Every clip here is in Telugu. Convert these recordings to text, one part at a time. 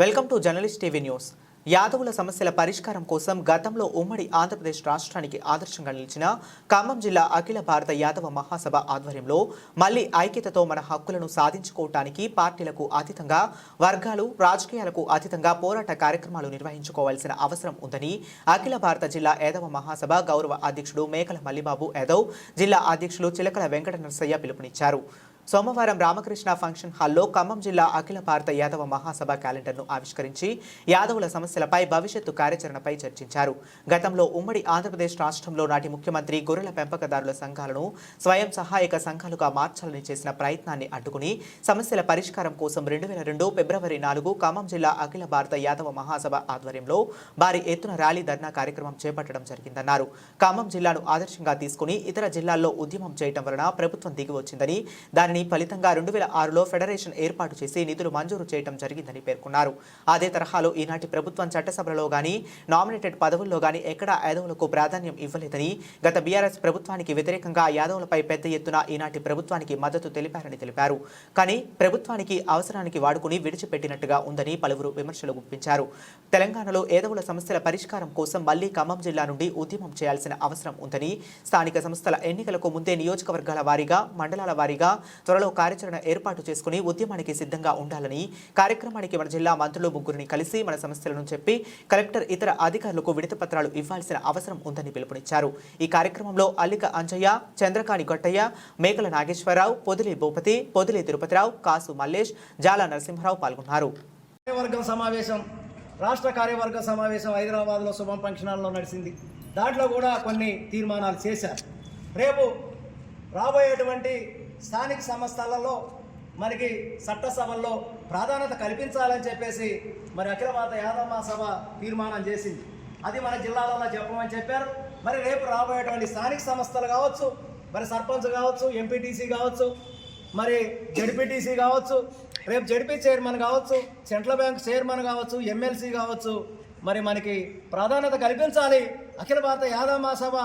Welcome to journalist TV news యాదవుల సమస్యల పరిష్కారం కోసం గతంలో ఉమ్మడి ఆంధ్రప్రదేశ్ రాష్ట్రానికి ఆదర్శంగా నిలిచిన ఖమ్మం జిల్లా అఖిల భారత యాదవ మహాసభ ఆధ్వర్యంలో మళ్ళీ ఐక్యతతో మన హక్కులను సాధించుకోవటానికి పార్టీలకు అతీతంగా వర్గాలు రాజకీయాలకు అతీతంగా పోరాట కార్యక్రమాలు నిర్వహించుకోవాల్సిన అవసరం ఉందని అఖిల భారత జిల్లా యాదవ మహాసభ గౌరవ అధ్యక్షుడు మేకల మల్లిబాబు యాదవ్ జిల్లా అధ్యక్షులు చిలకల వెంకట నరసయ్య పిలుపునిచ్చారు. సోమవారం రామకృష్ణ ఫంక్షన్ హాల్లో ఖమ్మం జిల్లా అఖిల భారత యాదవ మహాసభ క్యాలెండర్ను ఆవిష్కరించి యాదవుల సమస్యలపై భవిష్యత్తు కార్యాచరణపై చర్చించారు. గతంలో ఉమ్మడి ఆంధ్రప్రదేశ్ రాష్ట్రంలో నాటి ముఖ్యమంత్రి గొర్రెల పెంపకదారుల సంఘాలను స్వయం సహాయక సంఘాలుగా మార్చాలని చేసిన ప్రయత్నాన్ని అడ్డుకుని సమస్యల పరిష్కారం కోసం రెండు వేల రెండు ఫిబ్రవరి నాలుగు ఖమ్మం జిల్లా అఖిల భారత యాదవ మహాసభ ఆధ్వర్యంలో భారీ ఎత్తున ర్యాలీ ధర్నా కార్యక్రమం చేపట్టడం జరిగిందన్నారు. ఖమ్మం జిల్లాను ఆదర్శంగా తీసుకుని ఇతర జిల్లాల్లో ఉద్యమం చేయడం వలన ప్రభుత్వం దిగివచ్చిందని దానిని దాని ఫలితంగా రెండు వేల ఆరులో ఫెడరేషన్ ఏర్పాటు చేసి నిధులు మంజూరు చేయడం జరిగిందని పేర్కొన్నారు. అదే తరహాలో ఈనాటి ప్రభుత్వం చట్టసభలలో గాని నామినేటెడ్ పదవుల్లో గాని ఎక్కడా యాదవులకు ప్రాధాన్యం ఇవ్వలేదని గత బీఆర్ఎస్ ప్రభుత్వానికి వ్యతిరేకంగా యాదవులపై పెద్ద ఎత్తున ఈనాటి ప్రభుత్వానికి మద్దతు తెలిపారని తెలిపారు. కానీ ప్రభుత్వానికి అవసరానికి వాడుకుని విడిచిపెట్టినట్టుగా ఉందని పలువురు విమర్శలు గుప్పించారు. తెలంగాణలో ఏదవుల సమస్యల పరిష్కారం కోసం మళ్ళీ ఖమ్మం జిల్లా నుండి ఉద్యమం చేయాల్సిన అవసరం ఉందని స్థానిక సంస్థల ఎన్నికలకు ముందే నియోజకవర్గాల వారీగా మండలాల వారీగా త్వరలో కార్యాచరణ ఏర్పాటు చేసుకుని ఉద్యమానికి సిద్ధంగా ఉండాలని కార్యక్రమానికి మన జిల్లా మంత్రులు ముగ్గురిని కలిసి మన సమస్యలను చెప్పి కలెక్టర్ ఇతర అధికారులకు విడత పత్రాలు ఇవ్వాల్సిన అవసరం ఉందని పిలుపునిచ్చారు. ఈ కార్యక్రమంలో అల్లిక అంజయ్య చంద్రకాణి గొట్టయ్య మేకల నాగేశ్వరరావు పొదిలి భూపతి పొదిలి తిరుపతిరావు కాసు మల్లేష్ జాల నరసింహరావు పాల్గొన్నారు. కార్యవర్గం సమావేశం రాష్ట్ర కార్యవర్గ సమావేశం హైదరాబాద్లో శుభం ఫంక్షనాల్లో నడిచింది దాంట్లో కూడా కొన్ని తీర్మానాలు చేశారు. రేపు రాబోయేటువంటి స్థానిక సంస్థలలో మనకి చట్టసభల్లో ప్రాధాన్యత కల్పించాలని చెప్పేసి మరి అఖిల భారత యాదవ సభ తీర్మానం చేసింది. అది మన జిల్లాలలో చెప్పమని చెప్పారు. మరి రేపు రాబోయేటువంటి స్థానిక సంస్థలు కావచ్చు మరి సర్పంచ్ కావచ్చు ఎంపీటీసీ కావచ్చు మరి జడ్పీటీసీ కావచ్చు రేపు జడ్పీ చైర్మన్ కావచ్చు సెంట్రల్ బ్యాంక్ చైర్మన్ కావచ్చు ఎమ్మెల్సీ కావచ్చు మరి మనకి ప్రాధాన్యత కల్పించాలి. అఖిల భారత యాదవ మహాసభ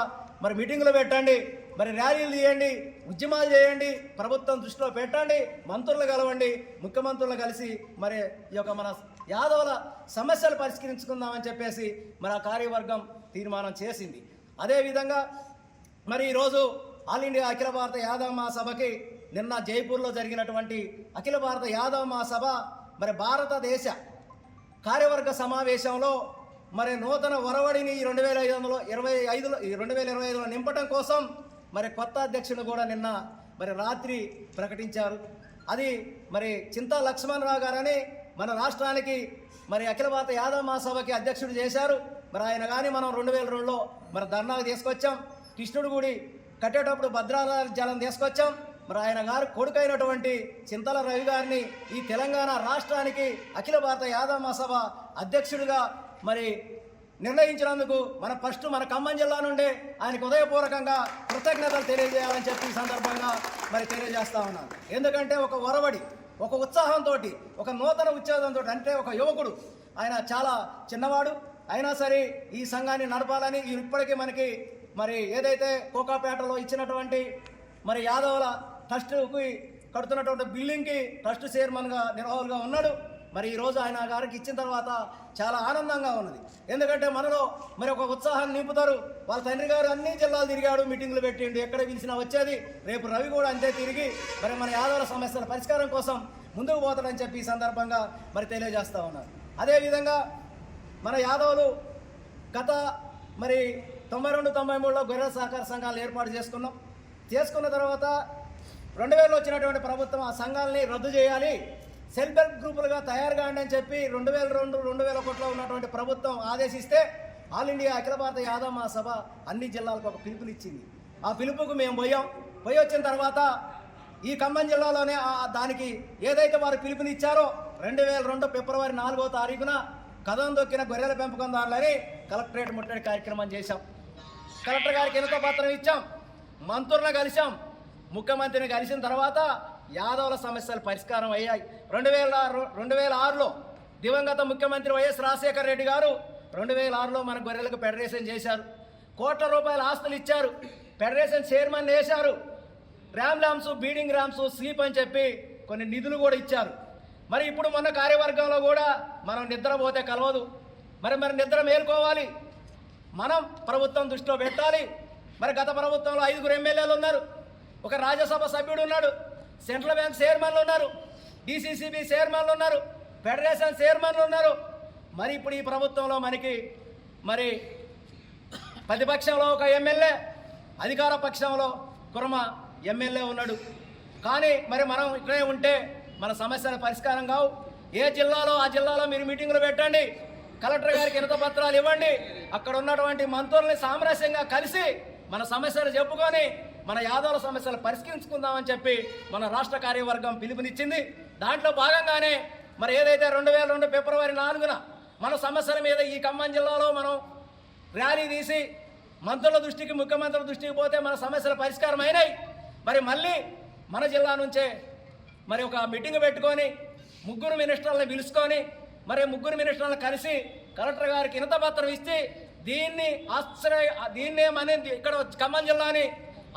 మరి మీటింగులు పెట్టండి. మరి ర్యాలీలు చేయండి ఉద్యమాలు చేయండి ప్రభుత్వం దృష్టిలో పెట్టండి మంత్రులు కలవండి ముఖ్యమంత్రులు కలిసి మరి ఈ యొక్క మన యాదవుల సమస్యలు పరిష్కరించుకుందామని చెప్పేసి మరి ఆ కార్యవర్గం తీర్మానం చేసింది. అదేవిధంగా మరి ఈరోజు ఆల్ ఇండియా అఖిల భారత యాదవ మహాసభకి నిన్న జైపూర్లో జరిగినటువంటి అఖిల భారత యాదవ మహాసభ మరి భారతదేశ కార్యవర్గ సమావేశంలో మరి నూతన ఒరవడిని రెండు వేల ఐదు వందల ఇరవై ఐదులో రెండు వేల ఇరవై ఐదులో నింపడం కోసం మరి కొత్త అధ్యక్షుడు కూడా నిన్న మరి రాత్రి ప్రకటించారు. అది మరి చింతా లక్ష్మణరావు గారని మన రాష్ట్రానికి మరి అఖిల భారత యాదవ మహాసభకి అధ్యక్షుడు చేశారు. మరి ఆయన కానీ మనం రెండు వేల రెండులో మరి ధర్నాకు తీసుకొచ్చాం. కృష్ణుడు గుడి కట్టేటప్పుడు భద్రాల జలం తీసుకొచ్చాం. మరి ఆయన గారు కొడుకైనటువంటి చింతల రవి గారిని ఈ తెలంగాణ రాష్ట్రానికి అఖిల భారత యాదవ మహాసభ అధ్యక్షుడిగా మరి నిర్ణయించినందుకు మన ఫస్ట్ మన ఖమ్మం జిల్లా నుండే ఆయనకు ఉదయపూర్వకంగా కృతజ్ఞతలు తెలియజేయాలని చెప్పి ఈ సందర్భంగా మరి తెలియజేస్తా ఉన్నాను. ఎందుకంటే ఒక వరవడి ఒక ఉత్సాహంతో ఒక నూతన ఉత్సాహంతో అంటే ఒక యువకుడు ఆయన చాలా చిన్నవాడు. అయినా సరే ఈ సంఘాన్ని నడపాలని ఇప్పటికీ మనకి మరి ఏదైతే కోకాపేటలో ఇచ్చినటువంటి మరి యాదవుల ట్రస్ట్కి కడుతున్నటువంటి బిల్డింగ్కి ట్రస్ట్ చైర్మన్గా నిర్వాహకులుగా ఉన్నాడు. మరి ఈరోజు ఆయన గారికి ఇచ్చిన తర్వాత చాలా ఆనందంగా ఉన్నది. ఎందుకంటే మనలో మరి ఒక ఉత్సాహాన్ని నింపుతారు. వాళ్ళ తండ్రి గారు అన్ని జిల్లాలు తిరిగాడు మీటింగ్లు పెట్టిండు ఎక్కడ పిలిచినా వచ్చేది. రేపు రవి కూడా అంతే తిరిగి మరి మన యాదవుల సమస్యల పరిష్కారం కోసం ముందుకు పోతాడని చెప్పి ఈ సందర్భంగా మరి తెలియజేస్తూ ఉన్నారు. అదేవిధంగా మన యాదవులు గత మరి తొంభై రెండు తొంభై మూడులో గొర్రెల సహకార సంఘాలు ఏర్పాటు చేసుకున్నాం. చేసుకున్న తర్వాత రెండు వేలు వచ్చినటువంటి ప్రభుత్వం ఆ సంఘాలని రద్దు చేయాలి. సెల్ఫ్ హెల్ప్ గ్రూపులుగా తయారు కాండి అని చెప్పి రెండు వేల రెండు రెండు వేల కోట్ల ఉన్నటువంటి ప్రభుత్వం ఆదేశిస్తే ఆల్ ఇండియా అఖిల భారత యాదవ మహాసభ అన్ని జిల్లాలకు ఒక పిలుపునిచ్చింది ఆ పిలుపుకు మేము పోయాం. పోయి వచ్చిన తర్వాత ఈ ఖమ్మం జిల్లాలోనే దానికి ఏదైతే వారు పిలుపునిచ్చారో రెండు వేల రెండు ఫిబ్రవరి నాలుగో తారీఖున కథం దొక్కిన గొర్రెల పెంపకందారులని కలెక్టరేట్ ముట్టడి కార్యక్రమం చేశాం. కలెక్టర్ గారికి ఎంతో పత్రం ఇచ్చాం? మంత్రులను కలిశాం. ముఖ్యమంత్రిని కలిసిన తర్వాత యాదవుల సమస్యలు పరిష్కారం అయ్యాయి. రెండు వేల రెండు వేల ఆరులో దివంగత ముఖ్యమంత్రి వైఎస్ రాజశేఖర రెడ్డి గారు రెండు వేల ఆరులో మన గొర్రెలకు ఫెడరేషన్ చేశారు. కోట్ల రూపాయల ఆస్తులు ఇచ్చారు. ఫెడరేషన్ చైర్మన్ వేశారు. Ram lambs breeding rams sheep అని చెప్పి కొన్ని నిధులు కూడా ఇచ్చారు. మరి ఇప్పుడు మొన్న కార్యవర్గంలో కూడా మనం నిద్రపోతే కలవదు. మరి మరి నిద్ర మేల్కోవాలి. మనం ప్రభుత్వం దృష్టిలో పెట్టాలి. మరి గత ప్రభుత్వంలో ఐదుగురు ఎమ్మెల్యేలు ఉన్నారు. ఒక రాజ్యసభ సభ్యుడు ఉన్నాడు. సెంట్రల్ బ్యాంక్ చైర్మన్లు ఉన్నారు. డిసిసిబి చైర్మన్లు ఉన్నారు. ఫెడరేషన్ చైర్మన్లు ఉన్నారు. మరి ఇప్పుడు ఈ ప్రభుత్వంలో మనకి మరి ప్రతిపక్షంలో ఒక ఎమ్మెల్యే అధికార పక్షంలో కుర్మ ఎమ్మెల్యే ఉన్నాడు. కానీ మరి మనం ఇక్కడే ఉంటే మన సమస్యల పరిష్కారం కావు. ఏ జిల్లాలో ఆ జిల్లాలో మీరు మీటింగులు పెట్టండి. కలెక్టర్ గారికి ఇనత పత్రాలు ఇవ్వండి. అక్కడ ఉన్నటువంటి మంత్రుల్ని సామరస్యంగా కలిసి మన సమస్యలు చెప్పుకొని మన యాదవుల సమస్యలు పరిష్కరించుకుందామని చెప్పి మన రాష్ట్ర కార్యవర్గం పిలుపునిచ్చింది. దాంట్లో భాగంగానే మరి ఏదైతే రెండు వేల రెండు ఫిబ్రవరి నాలుగున మన సమస్యల మీద ఈ ఖమ్మం జిల్లాలో మనం ర్యాలీ తీసి మంత్రుల దృష్టికి ముఖ్యమంత్రుల దృష్టికి పోతే మన సమస్యలు పరిష్కారం అయినాయి మరి మళ్ళీ మన జిల్లా నుంచే మరి ఒక మీటింగ్ పెట్టుకొని ముగ్గురు మినిస్టర్లను పిలుచుకొని మరి ముగ్గురు మినిస్టర్లను కలిసి కలెక్టర్ గారికి ఇనత పత్రం ఇచ్చి దీన్ని ఆశ్రయ దీన్నే మన ఇక్కడ ఖమ్మం జిల్లాని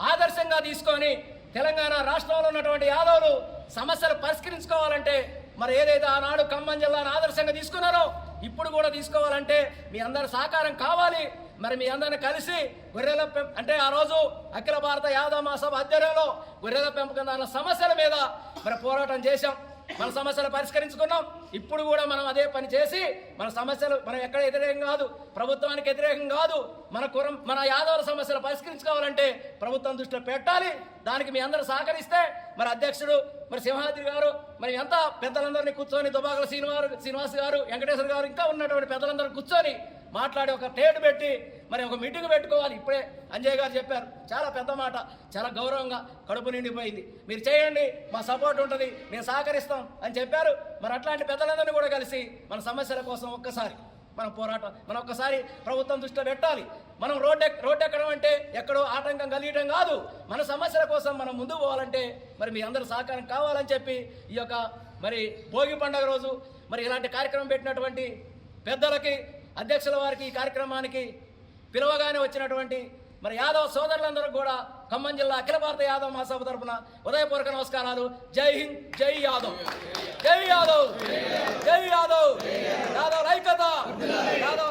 ఆదర్శంగా తీసుకొని తెలంగాణ రాష్ట్రంలో ఉన్నటువంటి యాదవులు సమస్యలు పరిష్కరించుకోవాలంటే మరి ఏదైతే ఆనాడు ఖమ్మం జిల్లాను ఆదర్శంగా తీసుకున్నారో ఇప్పుడు కూడా తీసుకోవాలంటే మీ అందరి సహకారం కావాలి. మరి మీ అందరిని కలిసి గొర్రెల పెం అంటే ఆ రోజు అఖిల భారత యాదవ మహాసభ ఆధ్వర్యంలో గొర్రెల పెంపకందారుల సమస్యల మీద మరి పోరాటం చేశాం. మన సమస్యలు పరిష్కరించుకున్నాం. ఇప్పుడు కూడా మనం అదే పని చేసి మన సమస్యలు మనం ఎక్కడ వ్యతిరేకం కాదు ప్రభుత్వానికి వ్యతిరేకం కాదు మన కురం మన యాదవుల సమస్యలు పరిష్కరించుకోవాలంటే ప్రభుత్వం దృష్టిలో పెట్టాలి. దానికి మీ అందరూ సహకరిస్తే మరి అధ్యక్షుడు మరి సింహాద్రి గారు మరి ఎంత పెద్దలందరినీ కూర్చొని దుబాకల శ్రీనివారు శ్రీనివాస్ గారు వెంకటేశ్వర గారు ఇంకా ఉన్నటువంటి పెద్దలందరూ కూర్చొని మాట్లాడి ఒక టేటు పెట్టి మరి ఒక మీటింగ్ పెట్టుకోవాలి. ఇప్పుడే అంజయ్ గారు చెప్పారు. చాలా పెద్ద మాట చాలా గౌరవంగా కడుపు నిండిపోయింది. మీరు చేయండి మా సపోర్ట్ ఉంటుంది మేము సహకరిస్తాం అని చెప్పారు. మరి అట్లాంటి పెద్దలందరినీ కూడా కలిసి మన సమస్యల కోసం ఒక్కసారి మనం పోరాటం మనం ఒక్కసారి ప్రభుత్వం దృష్టిలో పెట్టాలి. మనం రోడ్డు ఎక్- రోడ్డు ఎక్కడం అంటే ఎక్కడో ఆటంకం కలిగడం కాదు. మన సమస్యల కోసం మనం ముందుకు పోవాలంటే మరి మీ అందరూ సహకారం కావాలని చెప్పి ఈ యొక్క మరి భోగి పండుగ రోజు మరి ఇలాంటి కార్యక్రమం పెట్టినటువంటి పెద్దలకి అధ్యక్షుల వారికి ఈ కార్యక్రమానికి పిలవగానే వచ్చినటువంటి మరి యాదవ్ సోదరులందరూ కూడా ఖమ్మం జిల్లా అఖిల భారత యాదవ్ మహాసభ తరఫున ఉదయపూర్వక నమస్కారాలు. జై హింద్ జై యాదవ్. జై యాదవ్. జై యాదవ్. ど,うぞ。